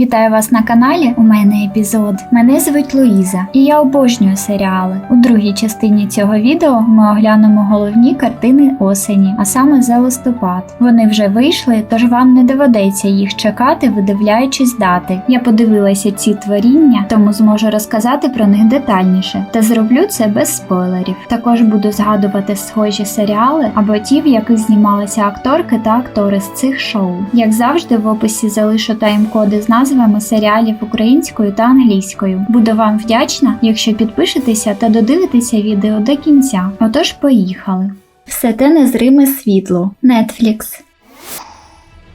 Вітаю вас на каналі. У мене епізод. Мене звуть Луїза, і я обожнюю серіали. У другій частині цього відео ми оглянемо головні картини осені, а саме за листопад. Вони вже вийшли, тож вам не доведеться їх чекати, видивляючись дати. Я подивилася ці творіння, тому зможу розказати про них детальніше, та зроблю це без спойлерів. Також буду згадувати схожі серіали або ті, в яких знімалися акторки та актори з цих шоу. Як завжди, в описі залишу тайм-коди з назвами серіалів українською та англійською. Буду вам вдячна, якщо підпишетеся та додивитеся відео до кінця. Отож, поїхали. Все те незриме світло. Netflix.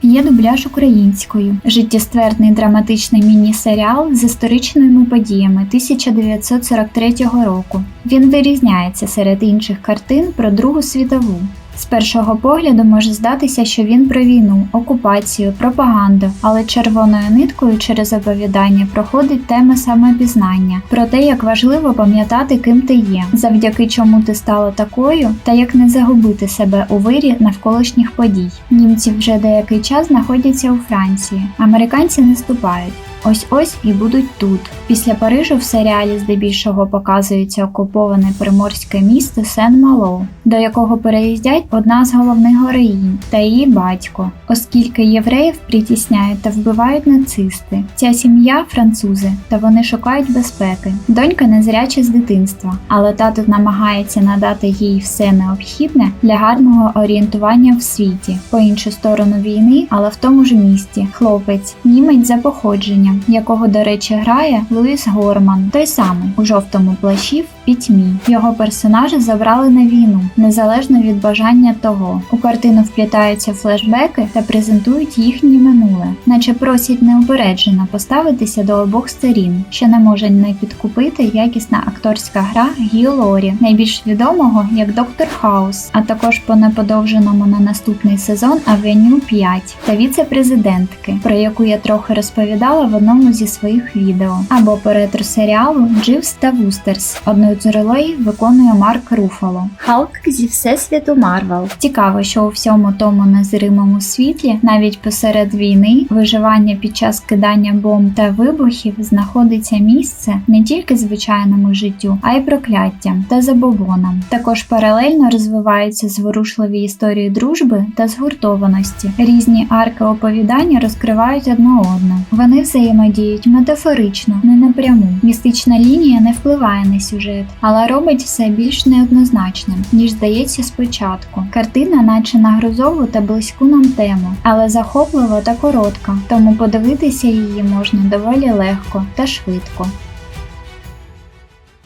Є дубляж українською, життєстверний драматичний міні-серіал з історичними подіями 1943 року. Він вирізняється серед інших картин про Другу світову. З першого погляду може здатися, що він про війну, окупацію, пропаганду, але червоною ниткою через оповідання проходить тема самопізнання, про те, як важливо пам'ятати, ким ти є, завдяки чому ти стала такою, та як не загубити себе у вирі навколишніх подій. Німці вже деякий час знаходяться у Франції, американці наступають. Ось ось і будуть тут. Після Парижу в серіалі здебільшого показується окуповане приморське місто Сен-Мало, до якого переїздять одна з головних героїнь та її батько, оскільки євреїв притісняють та вбивають нацисти. Ця сім'я французи, та вони шукають безпеки. Донька незряча з дитинства, але тато намагається надати їй все необхідне для гарного орієнтування в світі, по іншу сторону війни, але в тому ж місті. Хлопець, німець за походженням якого, до речі, грає Луїс Горман, той самий у жовтому плащі в пітьмі. Його персонажі забрали на війну, незалежно від бажання того. У картину вплітаються флешбеки та презентують їхнє минуле, наче просять неупереджено поставитися до обох сторін, що не може не підкупити якісна акторська гра Гіо Лорі, найбільш відомого як Доктор Хаус, а також по неподовженому на наступний сезон Авеню 5 та віце-президентки, про яку я трохи розповідала в одному зі своїх відео, або по ретро серіалу Дживс та Вустерс. Одну з виконує Марк Руфало. Халк зі всесвіту Марвел. Цікаво, що у всьому тому незримому світлі, навіть посеред війни, виживання під час кидання бомб та вибухів знаходиться місце не тільки звичайному життю, а й прокляттям та забобонам. Також паралельно розвиваються зворушливі історії дружби та згуртованості. Різні арки оповідання розкривають одне одне. Вони взаємодіють метафорично, не напряму. Містична лінія не впливає на сюжет, але робить все більш неоднозначним, ніж здається спочатку. Картина, наче на грозову та близьку нам тему, але захоплива та коротка, тому подивитися її можна доволі легко та швидко.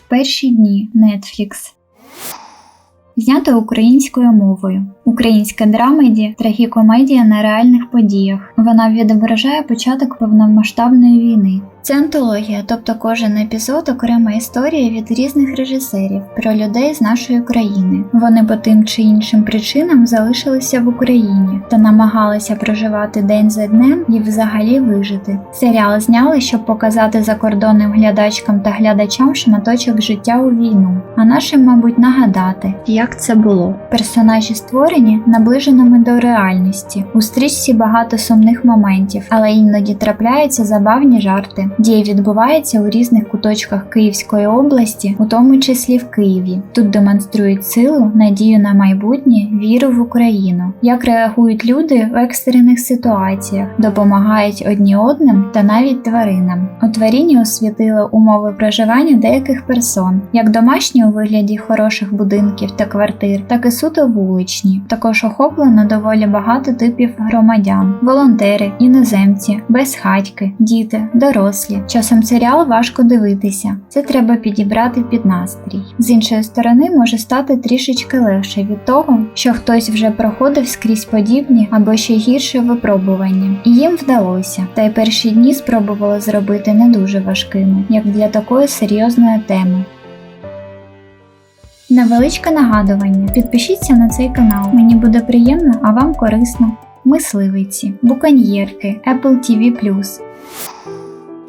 Перші дні Netflix Знято українською мовою. Українська драмеді трагікомедія на реальних подіях. Вона відображає початок повномасштабної війни. Це антологія, тобто кожен епізод окрема історія від різних режисерів про людей з нашої країни. Вони по тим чи іншим причинам залишилися в Україні та намагалися проживати день за днем і взагалі вижити. Серіал зняли, щоб показати закордонним глядачкам та глядачам шматочок життя у війну, а нашим, мабуть, нагадати, як це було. Персонажі створені наближеними до реальності. У стрічці багато сумних моментів, але іноді трапляються забавні жарти. Дія відбувається у різних куточках Київської області, у тому числі в Києві. Тут демонструють силу, надію на майбутнє, віру в Україну, як реагують люди в екстрених ситуаціях, допомагають одні одним та навіть тваринам. У творінні освітили умови проживання деяких персон, як домашні у вигляді хороших будинків та квартир, так і суто вуличні. Також охоплено доволі багато типів громадян: волонтери, іноземці, безхатьки, діти, дорослі. Часом серіал важко дивитися, це треба підібрати під настрій. З іншої сторони, може стати трішечки легше від того, що хтось вже проходив скрізь подібні або ще гірше випробування, і їм вдалося. Та й перші дні спробували зробити не дуже важкими, як для такої серйозної теми. Невеличке нагадування: підпишіться на цей канал, мені буде приємно, а вам корисно. Мисливиці, буконьєрки, Apple TV+.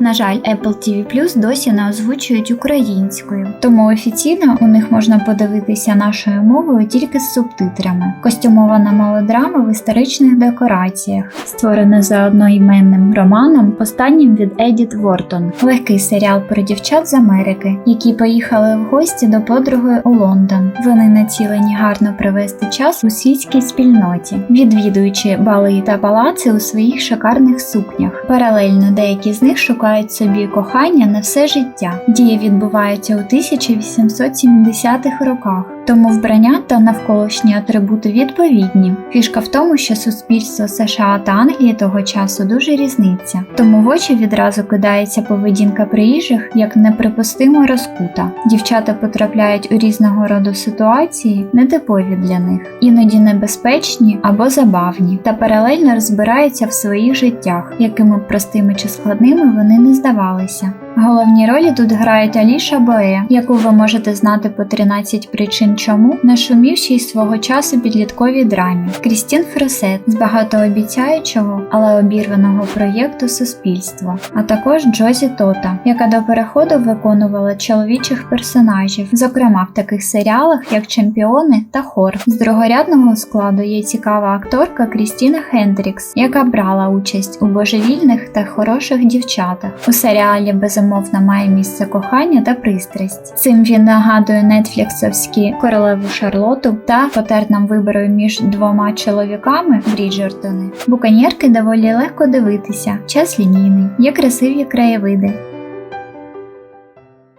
На жаль, Apple TV Plus досі не озвучують українською, тому офіційно у них можна подивитися нашою мовою тільки з субтитрами. Костюмована мелодрама в історичних декораціях, створена за одноіменним романом, останнім від Едіт Вортон, легкий серіал про дівчат з Америки, які поїхали в гості до подруги у Лондон. Вони націлені гарно провести час у світській спільноті, відвідуючи бали та палаци у своїх шикарних сукнях. Паралельно деякі з них шукають собі кохання на все життя. Дія відбувається у 1870-х роках. Тому вбрання та навколишні атрибути відповідні. Фішка в тому, що суспільство США та Англії того часу дуже різниця, тому в очі відразу кидається поведінка приїжджих як неприпустимо розкута. Дівчата потрапляють у різного роду ситуації, нетипові для них, іноді небезпечні або забавні, та паралельно розбираються в своїх життях, якими простими чи складними вони не здавалися. Головні ролі тут грають Аліша Боє, яку ви можете знати по 13 причин чому, нашумівшій свого часу підлітковій драмі, Крістін Фросет з багатообіцяючого, але обірваного проєкту суспільства, а також Джозі Тота, яка до переходу виконувала чоловічих персонажів, зокрема в таких серіалах, як Чемпіони та Хор. З другорядного складу є цікава акторка Крістіна Хендрікс, яка брала участь у божевільних та хороших дівчатах. У серіалі безумовно має місце кохання та пристрасть. Цим він нагадує нетфліксовські королеву Шарлоту та потернам вибору між двома чоловіками Бріджертони. Буканєрки доволі легко дивитися, час лінійний, є красиві краєвиди.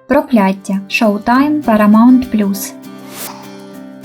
Прокляття Showtime Paramount Plus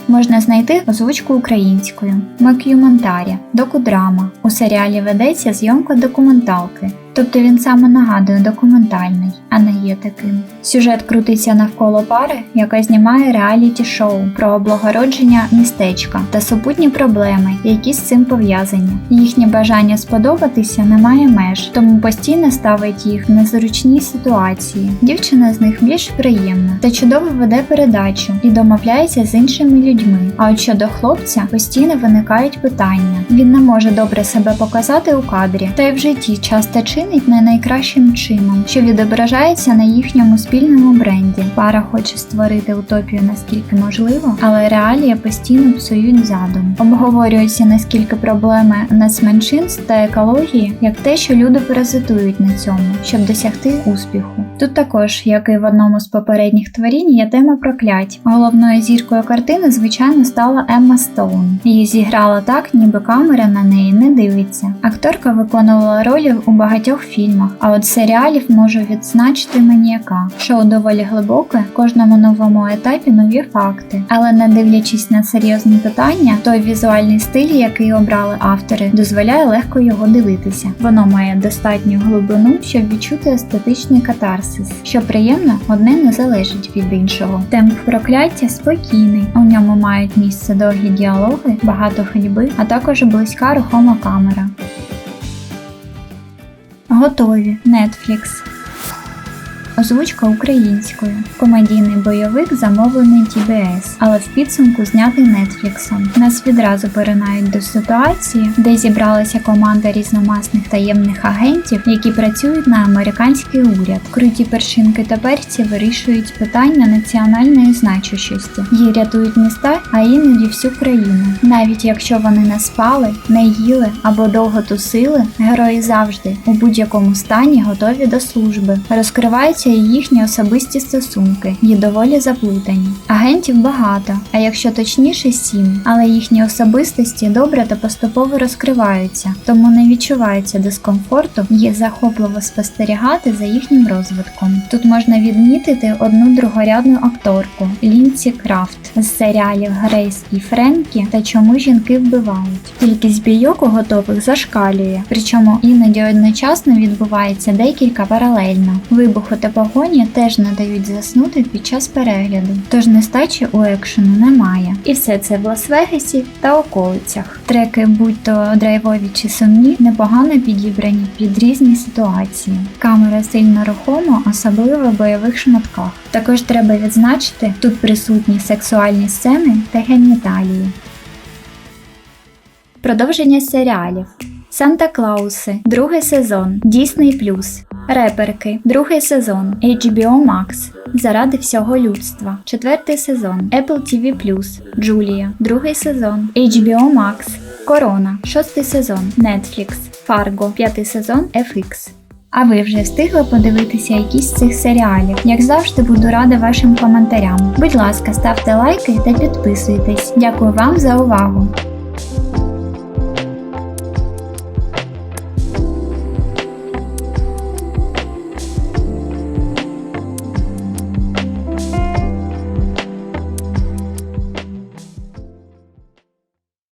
Можна знайти озвучку українською, Макюментарі, докудрама. У серіалі ведеться зйомка документалки, тобто він саме нагадує документальний, а не є таким. Сюжет крутиться навколо пари, яка знімає реаліті-шоу про облагородження містечка та супутні проблеми, які з цим пов'язані. Їхнє бажання сподобатися не має меж, тому постійно ставить їх в незручні ситуації. Дівчина з них більш приємна та чудово веде передачу і домовляється з іншими людьми. А от щодо хлопця постійно виникають питання. Він не може добре себе показати у кадрі, та й в житті часто чинить не найкращим чином, що відображається на їхньому спільному бренді. Пара хоче створити утопію наскільки можливо, але реалії постійно псують задум. Обговорюється наскільки проблеми нацменшинств та екології, як те, що люди паразитують на цьому, щоб досягти успіху. Тут також, як і в одному з попередніх творінь, є тема проклять. Головною зіркою картини, звичайно, стала Емма Стоун. Її зіграла так, ніби камера на неї не дивиться. Акторка виконувала ролі у багатьох фільмах, а от серіалів можу відзначити маніяка. Шоу доволі глибоке, в кожному новому етапі нові факти. Але не дивлячись на серйозні питання, той візуальний стиль, який обрали автори, дозволяє легко його дивитися. Воно має достатню глибину, щоб відчути естетичний катарсис. Що приємно, одне не залежить від іншого. Темп прокляття спокійний. У ньому мають місце довгі діалоги, багато ходьби, а також близька рухома камера. Готові Netflix. Озвучка українською. Комедійний бойовик замовлений TBS, але в підсумку знятий Нетфліксом. Нас відразу перенають до ситуації, де зібралася команда різномасних таємних агентів, які працюють на американський уряд. Круті першинки та перці вирішують питання національної значущості. Її рятують міста, а іноді всю країну. Навіть якщо вони не спали, не їли або довго тусили, герої завжди у будь-якому стані готові до служби. Розкриваються і їхні особисті стосунки, є доволі заплутані. Агентів багато, а якщо точніше сім, але їхні особистості добре та поступово розкриваються, тому не відчувається дискомфорту, є захопливо спостерігати за їхнім розвитком. Тут можна відмітити одну другорядну акторку Лінці Крафт з серіалів Грейс і Френкі та чому жінки вбивають. Кількість бійок у готових зашкалює, причому іноді одночасно відбувається декілька паралельно. Вибуху та погоні теж не дають заснути під час перегляду, тож нестачі у екшену немає. І все це в Лас-Вегасі та околицях. Треки, будь то драйвові чи сумні, непогано підібрані під різні ситуації. Камера сильно рухома, особливо в бойових шматках. Також треба відзначити, тут присутні сексуальні сцени та геніталії. Продовження серіалів Санта Клауси, другий сезон, Disney+. Реперки, другий сезон, HBO Max. Заради всього людства. Четвертий сезон, Apple TV+, Джулія, другий сезон, HBO Max. Корона, шостий сезон, Netflix, Fargo, п'ятий сезон, FX. А ви вже встигли подивитися якісь з цих серіалів? Як завжди, буду рада вашим коментарям. Будь ласка, ставте лайки та підписуйтесь. Дякую вам за увагу!